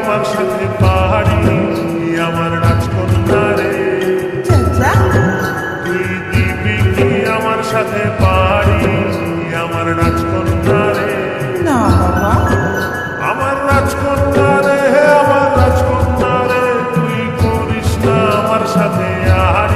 আমার সাথে পাহাড়ি আমার রাজকন্যা রে তুই আচ্ছা। দিবি কি আমার সাথে পাহাড়ি আমার রাজকন্যা রে আমার রাজকন্যা রে আমার রাজকন্যা রে তুই করিস না আমার সাথে আর